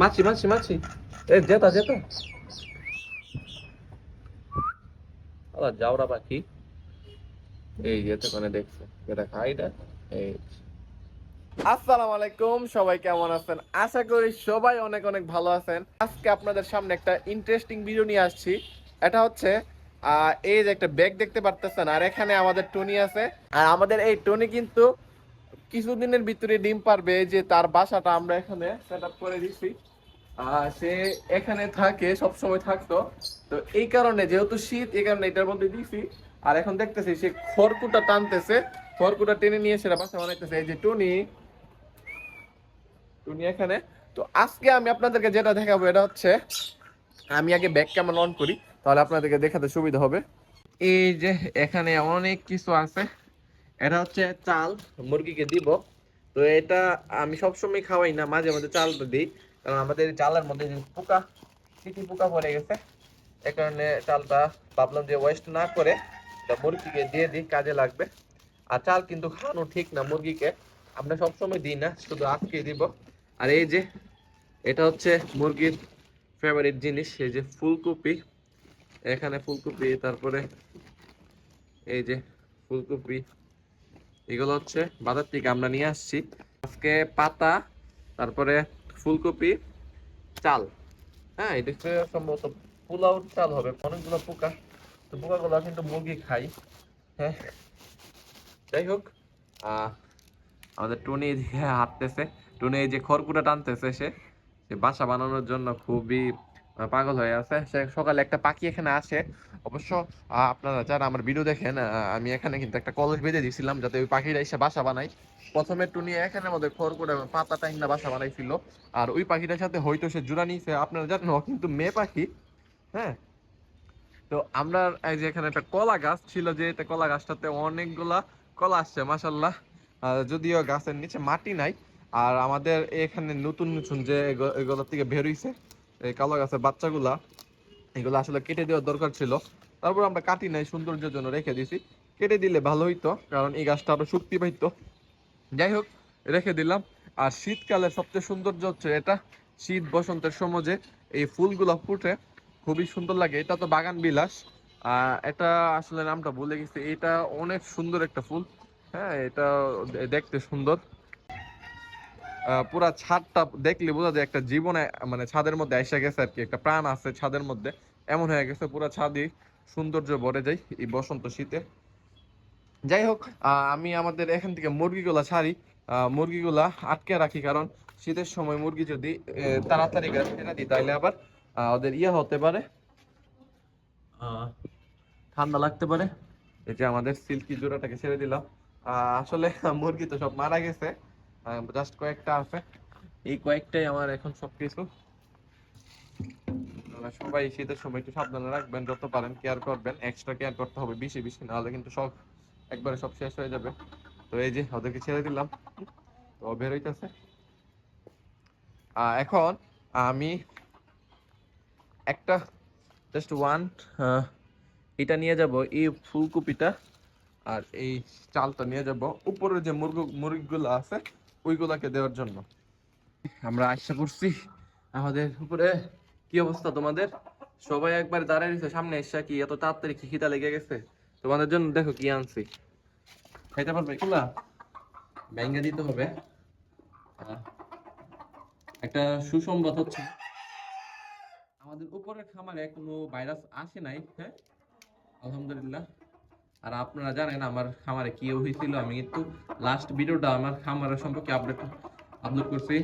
মাছি মাছি মাছি। এ যেতা যেতা আলা যাওরা পাখি। এই যেতে কোনে দেখছে। এটা খাইটা এই। আসসালামু আলাইকুম সবাই কেমন আছেন? আশা করি সবাই অনেক অনেক ভালো আছেন। আজকে আপনাদের সামনে একটা ইন্টারেস্টিং ভিডিও নিয়ে আসছি। এটা হচ্ছে এই যে একটা ব্যাগ দেখতে পারতেছেন আর এখানে আমাদের টনি আছে। আর আমাদের এই টনি কিন্তু কিছুদিনের ভিতরে ডিম পারবে যে তার বাসাটা আমরা এখানে সেট করে আহ, সে এখানে থাকে সব সময় থাকতো। তো এই কারণে, যেহেতু শীত, এই কারণে এটার মধ্যে দিছি। আর এখন দেখতেছি, সে খড়কুটা টানতেছে। খড়কুটা টেনে নিয়ে সেটা বাসা বানাইতেছে। এই যে টনি। টুনি এখানে। তো আজকে আমি আপনাদেরকে যেটা দেখাবো, এটা হচ্ছে, আমি আগে ব্যাক ক্যামেরা অন করি, তাহলে আপনাদেরকে দেখাতে সুবিধা হবে। এই যে এখানে অনেক কিছু আছে। এটা হচ্ছে চাল, মুরগিকে দিব। তো এটা আমি সবসময় খাওয়াই না, মাঝে মাঝে চালটা দিই। কারণ আমাদের চালের মধ্যে যে পোকা চিঠি পোকা পড়ে গেছে, এ কারণে চালটা ভাবলাম যে ওয়েস্ট না করে মুরগিকে দিয়ে দিই, কাজে লাগবে। আর চাল কিন্তু খাওয়ানো ঠিক না মুরগিকে, আমরা সবসময় দিই না, শুধু আজকে দিব। আর এই যে, এটা হচ্ছে মুরগির ফেভারিট জিনিস, এই যে ফুলকপি। এখানে ফুলকপি, তারপরে এই যে ফুলকপি, এগুলো হচ্ছে বাজার থেকে আমরা নিয়ে আসছি। আজকে পাতা, তারপরে ফুলকপি, চাল। হ্যাঁ এটা সম্ভবত পোলাও চাল হবে। অনেকগুলো পোকা। তো পোকাগুলো কিন্তু মুরগি খাই। হ্যাঁ। যাই হোক আমাদের টুনি হাঁটতেছে। টুনি এই যে খড়কুটা টানতেছে সে বাসা বানানোর জন্য খুবই পাগল হয়ে আছে। সে সকালে একটা পাখি এখানে আসে অবশ্য আপনারা যারা আমার ভিডিও দেখেন আমি এখানে কিন্তু একটা কলেজ বেঁধে দিয়েছিলাম যাতে ওই পাখিটা এসে বাসা বানাই প্রথমে টুনি এখানে মধ্যে খড়কুটা পাতা টাইনা বাসা বানাইছিল। আর ওই পাখিটার সাথে হয়তো সে জোড়া নিয়েছে। আপনারা জানেন কিন্তু মেয়ে পাখি। হ্যাঁ? তো আমরা এই যে এখানে একটা কলা গাছ ছিল যে কলা গাছটাতে অনেকগুলা কলা আসছে মাসাল্লাহ যদিও গাছের নিচে মাটি নাই, আর আমাদের এখানে নতুন নতুন যে এগো- এগুলোর থেকে বের হইছে এই কালো গাছের বাচ্চাগুলা, এগুলো আসলে কেটে দেওয়ার দরকার ছিল। তারপর আমরা কাটি নাই, সৌন্দর্যের জন্য রেখে দিছি কেটে দিলে ভালো হইতো, কারণ এই গাছটা আরও শক্তি পাইতো। যাই হোক, রেখে দিলাম। আর শীতকালে সবচেয়ে সৌন্দর্য হচ্ছে এটা, শীত বসন্তের সময় যে এই ফুলগুলো ফুটে, খুবই সুন্দর লাগে। এটা তো বাগান বিলাস। এটা আসলে নামটা ভুলে গেছি। এটা অনেক সুন্দর একটা ফুল। হ্যাঁ এটা দেখতে সুন্দর। পুরা ছাদটা দেখলে বোঝা যায় একটা জীবনে মানে ছাদের মধ্যে এসে গেছে আর কি একটা প্রাণ আছে ছাদের মধ্যে। এমন হয়ে গেছে পুরা ছাদই সৌন্দর্য ভরে যায় এই বসন্ত শীতে যাই হোক আমি আমাদের এখান থেকে মুরগিগুলা ছাড়ি। আহ, মুরগিগুলা আটকে রাখি কারণ শীতের সময় মুরগি যদি তাড়াতাড়ি করে ছেড়ে দিই তাহলে আবার ওদের ইয়ে হতে পারে। আহ, ঠান্ডা লাগতে পারে। এই যে আমাদের সিল্কি জোড়াটাকে ছেড়ে দিলাম। আহ, আসলে মুরগি তো সব মারা গেছে। জাস্ট কয়েকটা আছে। এই কয়েকটাই আমার এখন সবকিছু। আপনারা সবাই শীতের সময় একটু সাবধানে রাখবেন, যত পারেন কেয়ার করবেন। এক্সট্রা কেয়ার করতে হবে বেশি বেশি, নাহলে কিন্তু সব একবারে সব শেষ হয়ে যাবে। তো এই যে, ওদেরকে ছেড়ে দিলাম। তো বের হইতেছে। এখন আমি একটা জাস্ট ওয়ান এটা নিয়ে যাব, এই ফুলকপিটা আর এই চালটা নিয়ে যাব। উপরে যে মুরগ মুরগিগুলো আছে ওইগুলাকে দেওয়ার জন্য। আমরা আশা করছি আমাদের উপরে কি অবস্থা তোমাদের? সবাই একবার দাঁড়ায় রয়েছে, সামনে এসে কি এত তাড়াতাড়ি কি খিদা লেগে গেছে? তোমাদের জন্য দেখো কি আনছি। খাইতে পারবে কুলা ব্যাঙ্গা দিতে হবে। একটা সুসংবাদ হচ্ছে, আমাদের উপরের খামারে কোনো ভাইরাস আসে নাই হ্যাঁ? আলহামদুলিল্লাহ। আর আপনারা জানেন আমার খামারে কি হয়েছিল, আমি কিন্তু লাস্ট ভিডিওটা আমার খামারের সম্পর্কে আপডেট আপলোড করছি।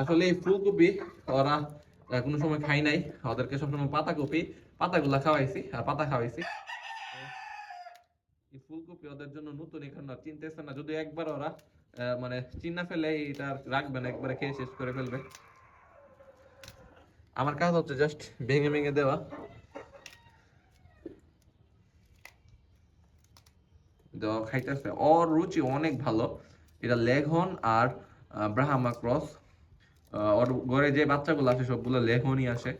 আসলে এই ফুলকপি ওরা কোনো সময় খাই নাই। ওদেরকে সবসময় পাতা কপি পাতাগুলা খাওয়াইছি, আর পাতা খাওয়াইছি। এই ফুলকপি ওদের জন্য নতুন এখন চিনতেছে না, যদি একবার ওরা মানে চিন্না ফেলে এটা রাখবে না, একবারে খেয়ে শেষ করে ফেলবে। আমার কাজ হচ্ছে জাস্ট ভেঙে ভেঙে দেওয়া। দেওয়া খাইতেছে। ওর রুচি অনেক ভালো। এটা লেঘন আর ব্রাহ্মা ক্রস। ওর ঘরে যে বাচ্চাগুলো আসে সবগুলো লেঘনই আসে।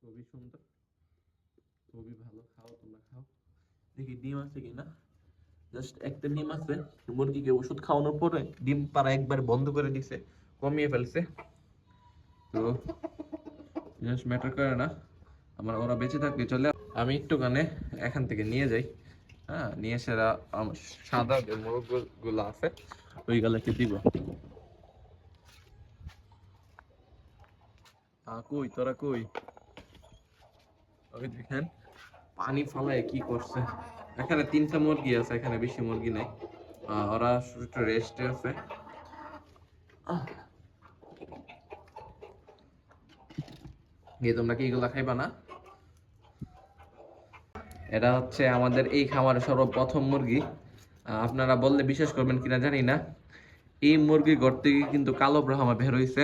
খুবই সুন্দর। খুবই ভালো। খাও তোমরা, খাও। দেখি ডিম আছে কিনা জাস্ট একটা ডিম আছে। মুরগিকে ওষুধ খাওয়ানোর পরে ডিম পাড়া একবার বন্ধ করে দিছে, কমিয়ে ফেলছে। তো, জাস্ট ম্যাটার করে না। আমার ওরা বেঁচে থাকলে চলে আমি একটুখানে এখান থেকে নিয়ে যাই। হ্যাঁ নিয়ে সেরা সাদা যে মোরগগুলো আছে ওইগুলোকে দিব। কই, তোরা কই? ওই দেখেন, পানি ফালায় কি করছে। এখানে তিনটা মুরগি আছে, এখানে বেশি মুরগি নেই। ওরা একটু রেস্টে আছে। তোমরা কি এগুলা খাইবা না? এটা হচ্ছে আমাদের এই খামারের সর্বপ্রথম মুরগি। আপনারা বললে বিশ্বাস করবেন কিনা জানি না। এই মুরগি ঘর থেকে কিন্তু কালো ব্রাহ্মা বের হইছে।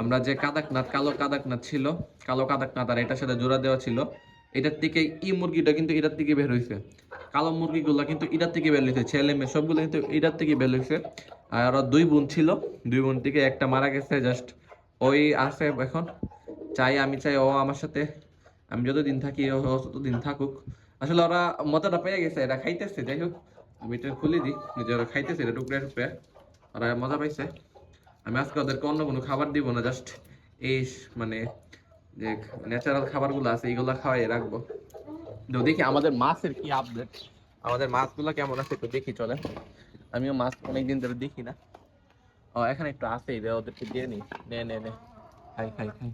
আমরা যে কাদাকনাথ, কালো কাদাকনাথ ছিল, কালো কাদাকনাথ আর এটার সাথে জোড়া দেওয়া ছিল, এটার থেকে এই মুরগিটা কিন্তু এটার থেকে বের হইছে। কালো মুরগিগুলো কিন্তু এটার থেকে বের হইছে। ছেলে মেয়ে সবগুলো কিন্তু এটার থেকে বের হইছে। আর দুই বোন ছিল, দুই বোন থেকে একটা মারা গেছে জাস্ট ওই আছে এখন। চাই, আমি চাই ও আমার সাথে আমি যতদিন থাকি ততদিন থাকুক। আসলে ওরা মজাটা পেয়ে গেছে এটা খাইতেছে, যাই হোক। আমি এটা খুলে দিই ওরা খাইতেছে, এটা টুকরে টুকরে। ওরা মজা পাইছে। আমি আজকে ওদেরকে অন্য কোনো খাবার দিব না জাস্ট এই মানে যে ন্যাচারাল খাবারগুলো আছে, এইগুলো খাওয়াই রাখব। তো দেখি আমাদের মাছের কি আপডেট আমাদের মাছগুলো কেমন আছে একটু দেখি চলে আমিও মাছ অনেকদিন ধরে দেখি না। ও, এখানে একটু আছে ওদেরকে দিয়ে নি নে নে নে। খাই খাই খাই।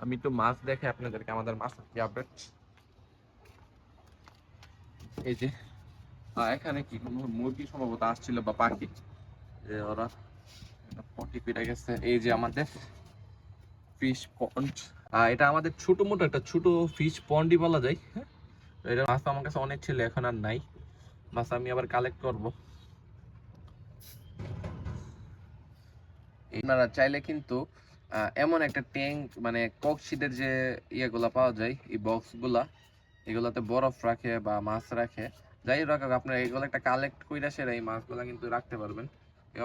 আমি একটু মাছ দেখে আপনাদেরকে আমাদের মাছের কি আপডেট এই যে এখানে কি কোনো মুরগি সম্ভবত আসছিল বা পাখি? যে ওরা পটি পেটে গেছে। এই যে আমাদের ফিশ পন্ড এটা আমাদের ছোট মোটো একটা ছোট ফিশ পন্ডই বলা যায় হ্যাঁ? এটা মাছ আমার কাছে অনেক ছিল, এখন আর নাই। মাছ আমি আবার কালেক্ট করব। আপনারা চাইলে কিন্তু এমন একটা ট্যাঙ্ক মানে ককশিটের যে ইয়েগুলা পাওয়া যায়, এই বক্সগুলা এগুলাতে বরফ রাখে বা মাছ রাখে। যাই রাখুক আপনারা এগুলো একটা কালেক্ট করে সেরা এই মাছগুলা কিন্তু রাখতে পারবেন।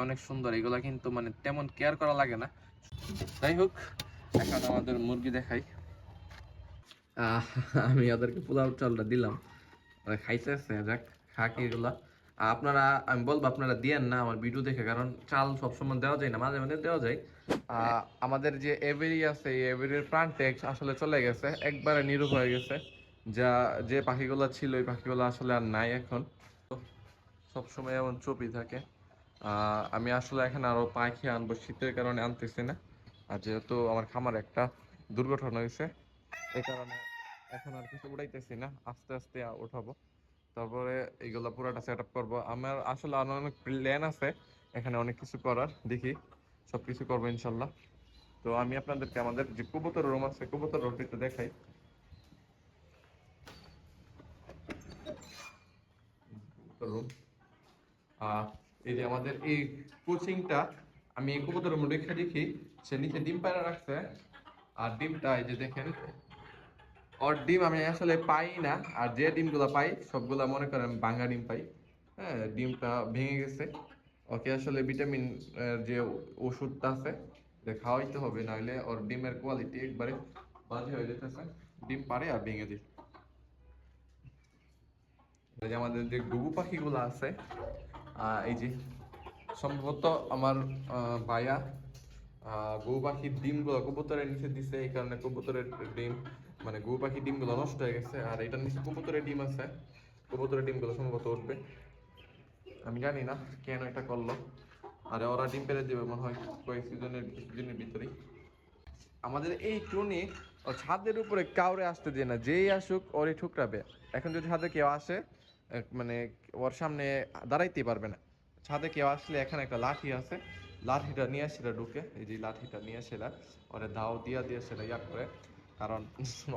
অনেক সুন্দর, এগুলা কিন্তু মানে তেমন কেয়ার করা লাগে না। যাই হোক, এখন আমাদের মুরগি দেখাই। আমি ওদেরকে পোলাও চালটা দিলাম। ওরা খাইতেছে, যাক, খাক এগুলা। আপনারা, আমি বলব আপনারা দিয়েন না আমার ভিডিও দেখে, কারণ চাল সবসময় দেওয়া যায় না, মাঝে মাঝে দেওয়া যায়। আমাদের যে এভেরি আছে এভেরির ট্যাক্স আসলে চলে গেছে, একবারে নিরূপ হয়ে গেছে। যা, যে পাখিগুলো ছিল ওই পাখিগুলো আসলে আর নাই এখন। সবসময় এমন চুপই থাকে। আমি আসলে এখানে আরও পাখি আনব, শীতের কারণে আনতেছি না। আর যেহেতু আমার খামার একটা দুর্ঘটনা হয়েছে এই কারণে এখন আর কিছু উড়াইতেছি না, আস্তে আস্তে উঠাবো। তারপরে এইগুলো পুরোটা সেট আপ করব। আমার আসলে আরও অনেক প্ল্যান আছে, এখানে অনেক কিছু করার, দেখি সব কিছু করব ইনশাল্লাহ। তো আমি আপনাদেরকে আমাদের যে কবুতর রুম আছে, কবুতর রুমটা একটু দেখাই। রুম এই যে আমাদের এই কোচিংটা আমি কবুতর রুম রেখে দেখি সে নিচে ডিম পায়রা রাখছে। আর ডিমটা এই যে দেখেন ওর ডিম আমি আসলে পাই না, আর যে ডিমগুলো পাই, সবগুলা মনে করেন ভাঙা ডিম পাই। হ্যাঁ ডিমটা ভেঙে গেছে। ওকে আসলে ভিটামিন যে ওষুধটা আছে যে খাওয়াইতে হবে, নাহলে ওর ডিমের কোয়ালিটি একবারে বাজে হয়ে যেতেছে। ডিম পারে আর ভেঙে দিই আমাদের যে গুগু পাখিগুলো আছে এই যে সম্ভবত আমার ভাইয়া গরু পাখির ডিমগুলো কবুতরের নিচে দিছে, এই কারণে কবুতরের ডিম মানে গরু পাখির ডিমগুলো নষ্ট হয়ে গেছে, আর এটার নিচে কবুতরের ডিম আছে। কবুতরের ডিমগুলো সম্ভবত উঠবে। আমি জানি না কেন এটা করল। আর ওরা ডিম পেরে দেবে মনে হয় কয়েক সিজনের কিছুদিনের ভিতরেই। আমাদের এই টুনি ও ছাদের উপরে কাউরে আসতে দিয়ে না, যেই আসুক ওরে ঠুকরাবে। এখন যদি ছাদে কেউ আসে মানে ওর সামনে দাঁড়াইতে পারবে না। ছাদে কেউ আসলে এখানে একটা লাঠি আছে, লাঠিটা নিয়ে সেটা ঢুকে। এই যে লাঠিটা নিয়ে সেটা ওরে দাও, দিয়া, দিয়ে সেটা ইয়া করে। কারণ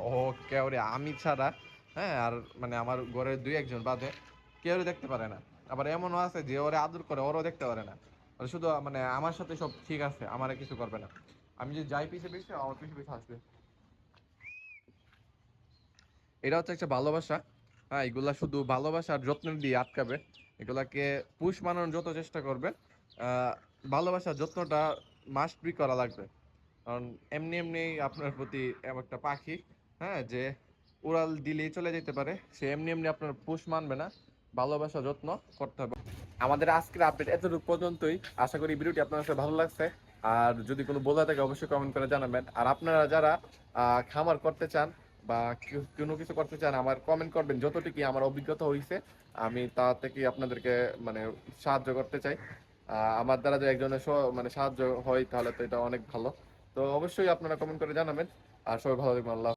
ও কেউরে আমি ছাড়া হ্যাঁ আর মানে আমার ঘরের দুই একজন বাদে কেউ দেখতে পারে না। আবার এমনও আছে যে ওরে আদর করে ওরও দেখতে পারে না। শুধু মানে আমার সাথে সব ঠিক আছে আমারে কিছু করবে না। আমি যে যাই পিছে পিছে আমার পিছে পিছে আসবে। এটা হচ্ছে একটা ভালোবাসা। হ্যাঁ এগুলা শুধু ভালোবাসা আর যত্ন দিয়ে আটকাবে। এগুলাকে পুষ মানানোর যত চেষ্টা করবে আহ, ভালোবাসা যত্নটা মাস্ট বি করা লাগবে। কারণ এমনি এমনি আপনার প্রতি একটা পাখি হ্যাঁ যে উড়াল দিলেই চলে যেতে পারে। সে এমনি এমনি আপনার পুষ মানবে না। ভালোবাসা, যত্ন করতে হবে। আমাদের আজকের আপডেট এতটুকু পর্যন্তই। আশা করি ভিডিওটি আপনার কাছে ভালো লাগছে। আর যদি কোনো বোঝা থাকে, অবশ্যই কমেন্ট করে জানাবেন। আর আপনারা যারা খামার করতে চান বা কোনো কিছু করতে চান, আমার কমেন্ট করবেন। যতটুকু আমার অভিজ্ঞতা হয়েছে আমি তা থেকে আপনাদেরকে মানে সাহায্য করতে চাই। আমার দ্বারা যদি একজনের মানে সাহায্য হয়, তাহলে তো এটা অনেক ভালো। তো অবশ্যই আপনারা কমেন্ট করে জানাবেন। আর সবাই ভালো থাকবেন আল্লাহ